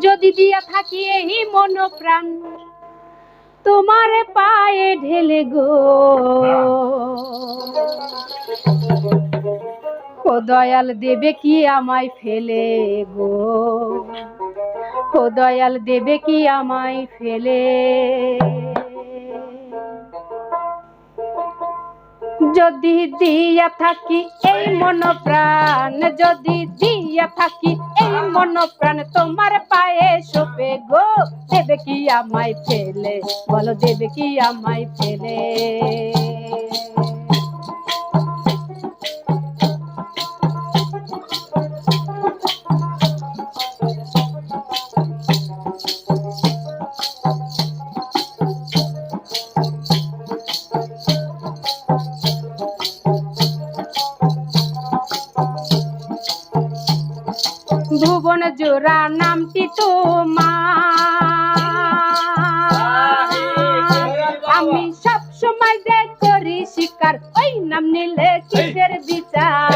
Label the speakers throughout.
Speaker 1: যদি দিয়া থাকি এই মন প্রাণ তোমার পায়ে ঢেলে গো। ও দয়াল দেবে কি আমায় ফেলে গো? ও দয়াল দেবে কি আমায় ফেলে? যদি দিয়া থাকি এই মন প্রাণ যদি দিয়া থাকি, এই মন প্রাণ তোমার পায়ে শোপে গো। দেবে কি আমায় ফেলে, বলো দেবে কি আমায় ফেলে। ভুবন জোড়া নামটি তোমার। আমি সব সময় যে করি শিকার, ওই নাম নিলে কিসের বিচার?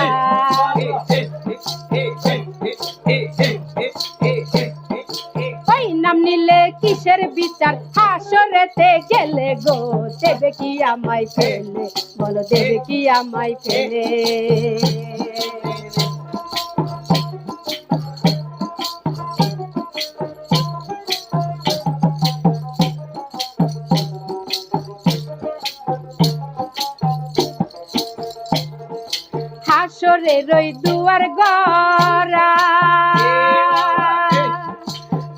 Speaker 1: ওই নাম নিলে কিসের বিচার? হাসরেতে গেলে গো, দেবে কি আমায় ফেলে? বলো, দেবে কি আমায় ফেলে? হাসরে রই দুয়ার গরা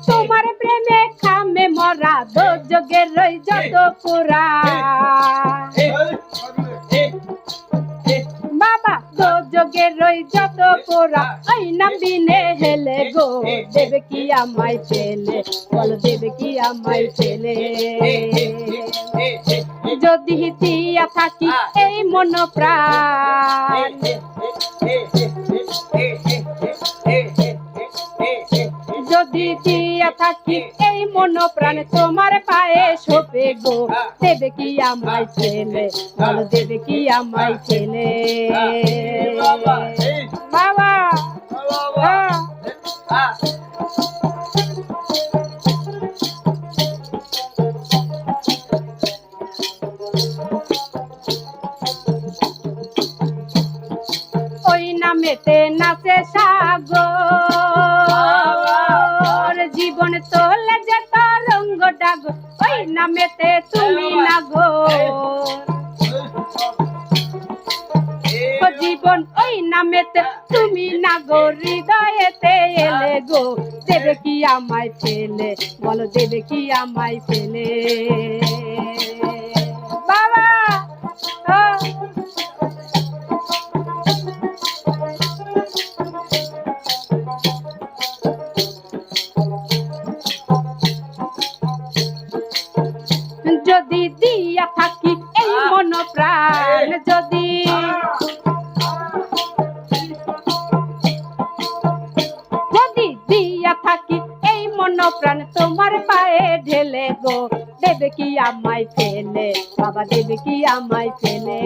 Speaker 1: তোমার প্রেমে খামে মরা দো যোগে রই যত পুরা। বাবা দো যোগে রই যত পুরা। ওই নাম দিনে হেলে গো, দেবে কি আমায় ফেলে বল দেবে কি আমায় ফেলে যদি দিয়া থাকি এই মন প্রাণ থাকি এই মন প্রাণ তোমার পায়ে সোপে গো। দেবে কি আমায় ছেলে? বলো দেবে কি আমায় ছেলে? বাবা হ্যাঁ। ওই নামেতে নাচে নামেতে তুমি না গো হৃদয়েতে এলে গো। দেবে কি আমায় ফেলে বলো দেবে কি আমায় ফেলে বাবা! যদি দিয়া থাকি এই মন প্রাণ যদি যদি প্রাণ তোমার পায়ে ঢেলে গো। দেবে কি আমায় ফেলে? বাবা, দেবে কি আমায় ফেলে?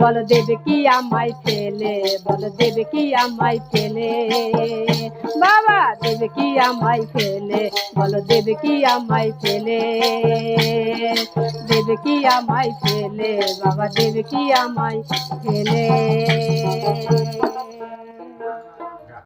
Speaker 1: বলো, দেবে কি আমায় ফেলে? বলো, দেবে কি আমায় ফেলে? বাবা, দেবে কি আমায় ফেলে? বলো, দেবে কি আমায় ফেলে? দেবে কি আমায় ফেলে? বাবা, দেবে কি আমায় ফেলে?